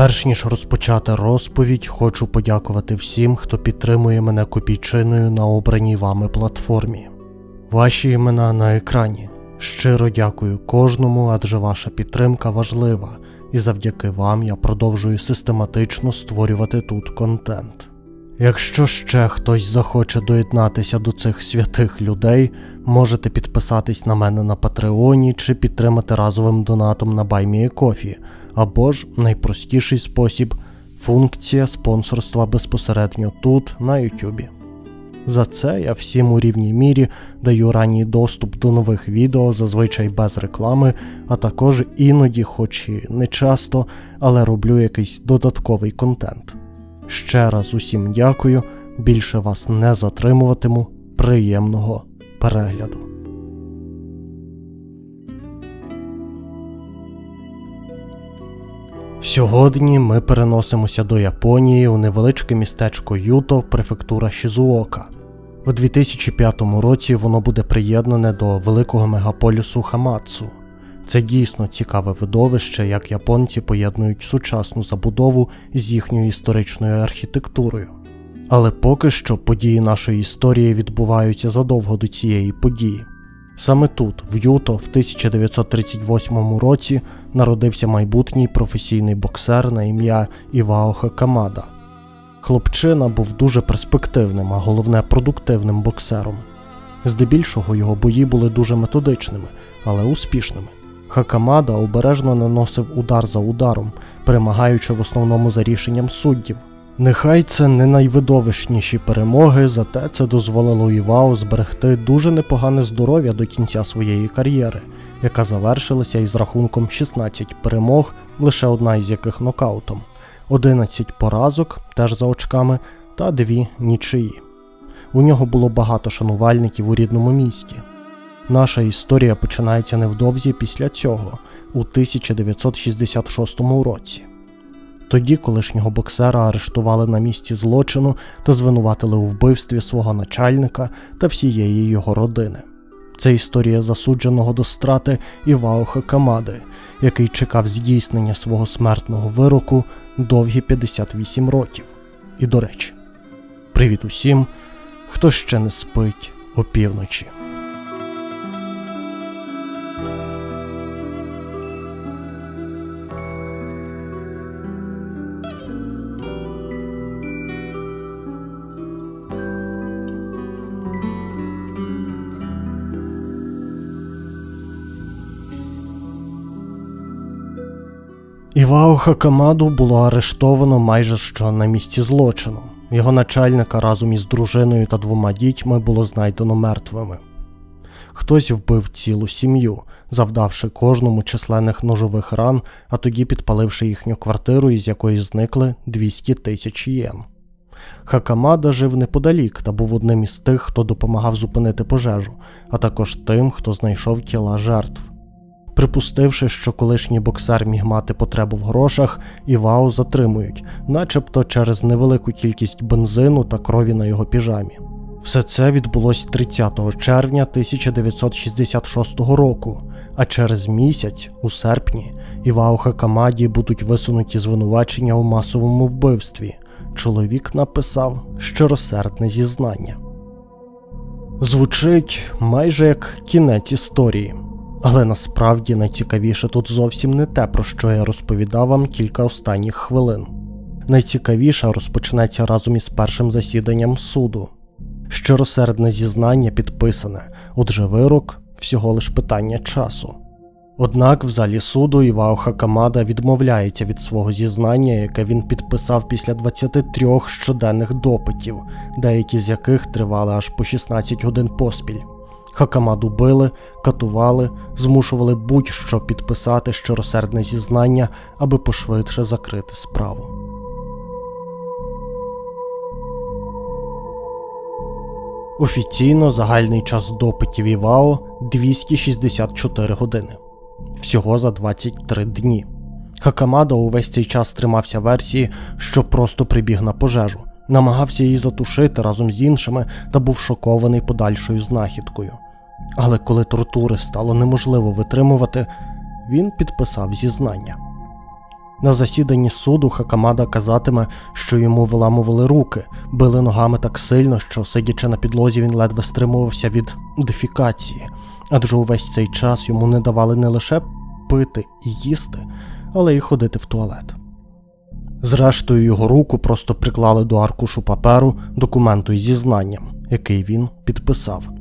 Перш ніж розпочати розповідь, хочу подякувати всім, хто підтримує мене копійчиною на обраній вами платформі. Ваші імена на екрані. Щиро дякую кожному, адже ваша підтримка важлива, і завдяки вам я продовжую систематично створювати тут контент. Якщо ще хтось захоче доєднатися до цих святих людей, можете підписатись на мене на Патреоні чи підтримати разовим донатом на BuyMeACoffee, або ж найпростіший спосіб функція спонсорства безпосередньо тут, на YouTube. За це я всім у рівній мірі даю ранній доступ до нових відео, зазвичай без реклами, а також іноді, хоч і не часто, але роблю якийсь додатковий контент. Ще раз усім дякую, більше вас не затримуватиму. Приємного перегляду. Сьогодні ми переносимося до Японії у невеличке містечко Юто, префектура Шізуока. У 2005 році воно буде приєднане до великого мегаполісу Хамацу. Це дійсно цікаве видовище, як японці поєднують сучасну забудову з їхньою історичною архітектурою. Але поки що події нашої історії відбуваються задовго до цієї події. Саме тут, в Юто, в 1938 році, народився майбутній професійний боксер на ім'я Івао Хакамада. Хлопчина був дуже перспективним, а головне продуктивним боксером. Здебільшого його бої були дуже методичними, але успішними. Хакамада обережно наносив удар за ударом, перемагаючи в основному за рішенням суддів. Нехай це не найвидовищніші перемоги, зате це дозволило Івао зберегти дуже непогане здоров'я до кінця своєї кар'єри, яка завершилася із рахунком 16 перемог, лише одна із яких нокаутом, 11 поразок, теж за очками, та дві нічиї. У нього було багато шанувальників у рідному місті. Наша історія починається невдовзі після цього, у 1966 році. Тоді колишнього боксера арештували на місці злочину та звинуватили у вбивстві свого начальника та всієї його родини. Це історія засудженого до страти Івао Хакамади, який чекав здійснення свого смертного вироку довгі 58 років. І до речі, привіт усім, хто ще не спить опівночі. Івао Хакамаду було арештовано майже що на місці злочину. Його начальника разом із дружиною та двома дітьми було знайдено мертвими. Хтось вбив цілу сім'ю, завдавши кожному численних ножових ран, а тоді підпаливши їхню квартиру, із якої зникли 200 тисяч єн. Хакамада жив неподалік та був одним із тих, хто допомагав зупинити пожежу, а також тим, хто знайшов тіла жертв. Припустивши, що колишній боксер міг мати потребу в грошах, Івао затримують, начебто через невелику кількість бензину та крові на його піжамі. Все це відбулось 30 червня 1966 року, а через місяць, у серпні, Івао Хакамаді будуть висунуті звинувачення у масовому вбивстві. Чоловік написав щиросердне зізнання. Звучить майже як кінець історії. Але насправді найцікавіше тут зовсім не те, про що я розповідав вам кілька останніх хвилин. Найцікавіше розпочнеться разом із першим засіданням суду. Щиросердне зізнання підписане, отже, вирок всього лиш питання часу. Однак в залі суду Івао Хакамада відмовляється від свого зізнання, яке він підписав після 23 щоденних допитів, деякі з яких тривали аж по 16 годин поспіль. Хакамаду били, катували, змушували будь-що підписати щиросердне зізнання, аби пошвидше закрити справу. Офіційно загальний час допитів Івао 264 години. Всього за 23 дні. Хакамада увесь цей час тримався версії, що просто прибіг на пожежу, намагався її затушити разом з іншими та був шокований подальшою знахідкою. Але коли тортури стало неможливо витримувати, він підписав зізнання. На засіданні суду Хакамада казатиме, що йому виламували руки, били ногами так сильно, що, сидячи на підлозі, він ледве стримувався від дефікації, адже увесь цей час йому не давали не лише пити і їсти, але й ходити в туалет. Зрештою, його руку просто приклали до аркушу паперу документу із зізнанням, який він підписав.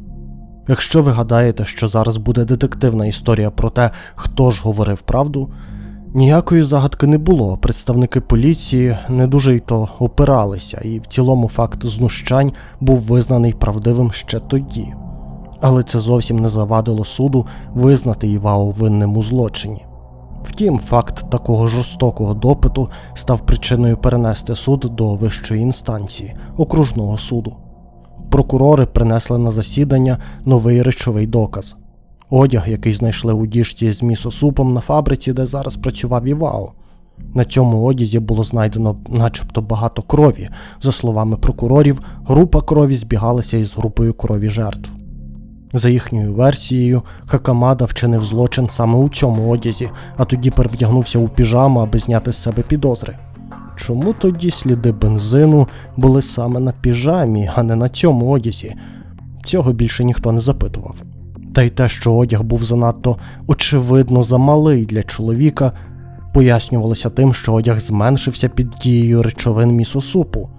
Якщо ви гадаєте, що зараз буде детективна історія про те, хто ж говорив правду, ніякої загадки не було. Представники поліції не дуже й то опиралися, і в цілому факт знущань був визнаний правдивим ще тоді. Але це зовсім не завадило суду визнати Івао винним у злочині. Втім, факт такого жорстокого допиту став причиною перенести суд до вищої інстанції окружного суду. Прокурори принесли на засідання новий речовий доказ. Одяг, який знайшли у діжці з місосупом на фабриці, де зараз працював Івао. На цьому одязі було знайдено начебто багато крові. За словами прокурорів, група крові збігалася із групою крові жертв. За їхньою версією, Хакамада вчинив злочин саме у цьому одязі, а тоді перевдягнувся у піжаму, аби зняти з себе підозри. Чому тоді сліди бензину були саме на піжамі, а не на цьому одязі? Цього більше ніхто не запитував. Та й те, що одяг був занадто очевидно замалий для чоловіка, пояснювалося тим, що одяг зменшився під дією речовин місосупу.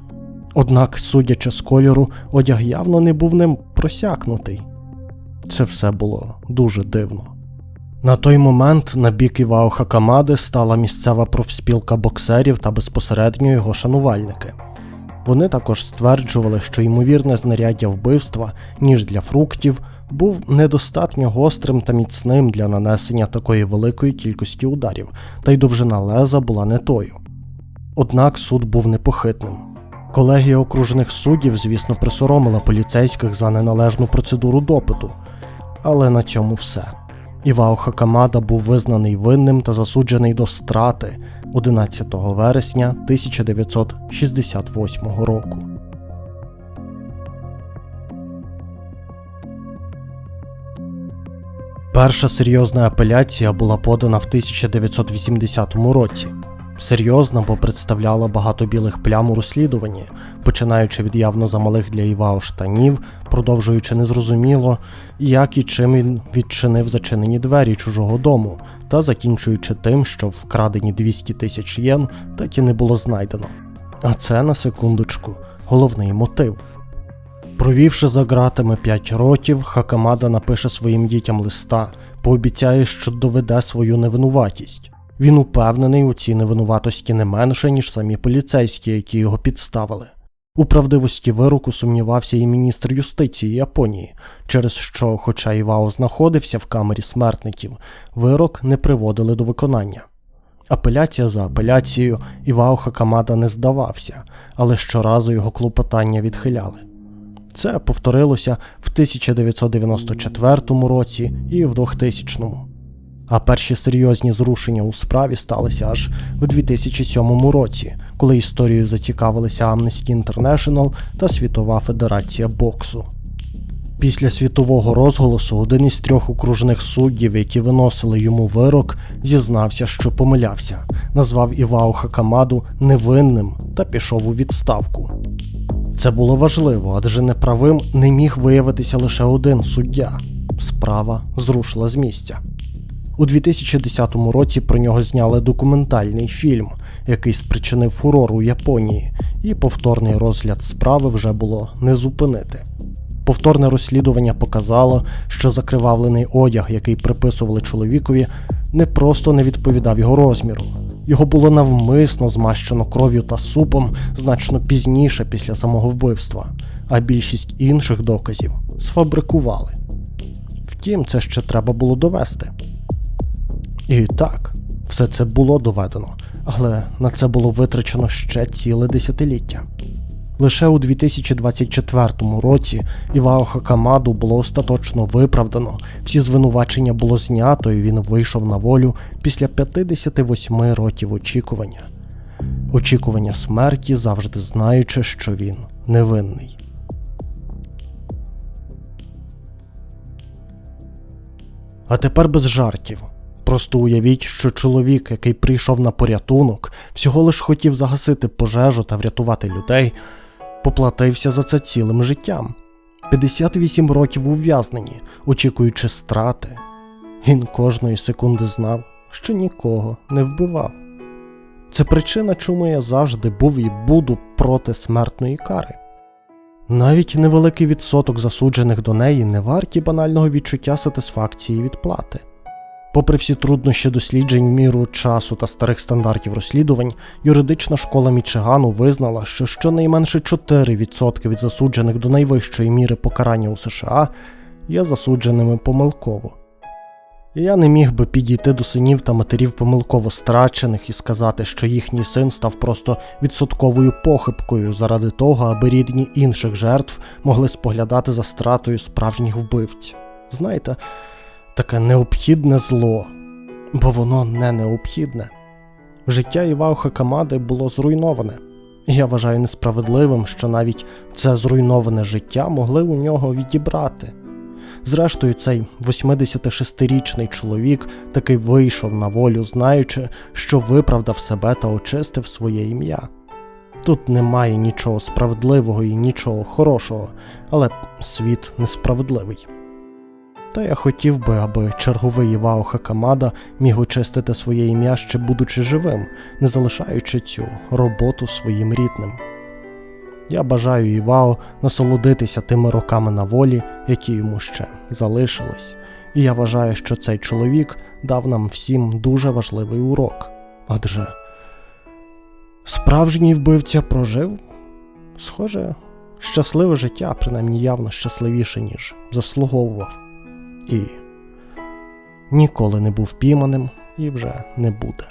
Однак, судячи з кольору, одяг явно не був ним просякнутий. Це все було дуже дивно. На той момент на бік Івао Хакамади стала місцева профспілка боксерів та безпосередньо його шанувальники. Вони також стверджували, що ймовірне знаряддя вбивства, ніж для фруктів, був недостатньо гострим та міцним для нанесення такої великої кількості ударів, та й довжина леза була не тою. Однак суд був непохитним. Колегія окружних суддів, звісно, присоромила поліцейських за неналежну процедуру допиту, але на цьому все. Івао Хакамада був визнаний винним та засуджений до страти 11 вересня 1968 року. Перша серйозна апеляція була подана в 1980 році. Серйозна, бо представляла багато білих плям у розслідуванні, починаючи від явно замалих для Івао штанів, продовжуючи незрозуміло, як і чим він відчинив зачинені двері чужого дому, та закінчуючи тим, що вкрадені 200 тисяч єн так і не було знайдено. А це на секундочку головний мотив. Провівши за ґратами 5 років, Хакамада напише своїм дітям листа, пообіцяє, що доведе свою невинуватість. Він упевнений у цій невинуватості не менше, ніж самі поліцейські, які його підставили. У правдивості вироку сумнівався і міністр юстиції Японії, через що, хоча Івао знаходився в камері смертників, вирок не приводили до виконання. Апеляція за апеляцією Івао Хакамада не здавався, але щоразу його клопотання відхиляли. Це повторилося в 1994 році і в 2000 а перші серйозні зрушення у справі сталися аж в 2007 році, коли історією зацікавилися Amnesty International та Світова Федерація боксу. Після світового розголосу один із трьох окружних суддів, які виносили йому вирок, зізнався, що помилявся, назвав Івао Хакамаду невинним та пішов у відставку. Це було важливо, адже неправим не міг виявитися лише один суддя. Справа зрушила з місця. У 2010 році про нього зняли документальний фільм, який спричинив фурор у Японії, і повторний розгляд справи вже було не зупинити. Повторне розслідування показало, що закривавлений одяг, який приписували чоловікові, не просто не відповідав його розміру. Його було навмисно змащено кров'ю та супом значно пізніше після самого вбивства, а більшість інших доказів сфабрикували. Втім, це ще треба було довести. І так, все це було доведено, але на це було витрачено ще ціле десятиліття. Лише у 2024 році Івао Хакамаду було остаточно виправдано, всі звинувачення було знято, і він вийшов на волю після 58 років очікування. Очікування смерті, завжди знаючи, що він невинний. А тепер без жартів. Просто уявіть, що чоловік, який прийшов на порятунок, всього лиш хотів загасити пожежу та врятувати людей, поплатився за це цілим життям. 58 років ув'язнені, очікуючи страти. Він кожної секунди знав, що нікого не вбивав. Це причина, чому я завжди був і буду проти смертної кари. Навіть невеликий відсоток засуджених до неї не варті банального відчуття сатисфакції від плати. Попри всі труднощі досліджень міру часу та старих стандартів розслідувань, юридична школа Мічигану визнала, що щонайменше 4% від засуджених до найвищої міри покарання у США є засудженими помилково. Я не міг би підійти до синів та матерів помилково страчених і сказати, що їхній син став просто відсотковою похибкою заради того, аби рідні інших жертв могли споглядати за стратою справжніх вбивць. Знаєте, таке необхідне зло, бо воно не необхідне. Життя Івао Хакамади було зруйноване, і я вважаю несправедливим, що навіть це зруйноване життя могли у нього відібрати. Зрештою, цей 86-річний чоловік таки вийшов на волю, знаючи, що виправдав себе та очистив своє ім'я. Тут немає нічого справедливого і нічого хорошого, але світ несправедливий. Та я хотів би, аби черговий Івао Хакамада міг очистити своє ім'я ще будучи живим, не залишаючи цю роботу своїм рідним. Я бажаю Івао насолодитися тими роками на волі, які йому ще залишились, і я вважаю, що цей чоловік дав нам всім дуже важливий урок. Адже справжній вбивця прожив, схоже, щасливе життя, принаймні явно щасливіше, ніж заслуговував, і ніколи не був пійманим і вже не буде.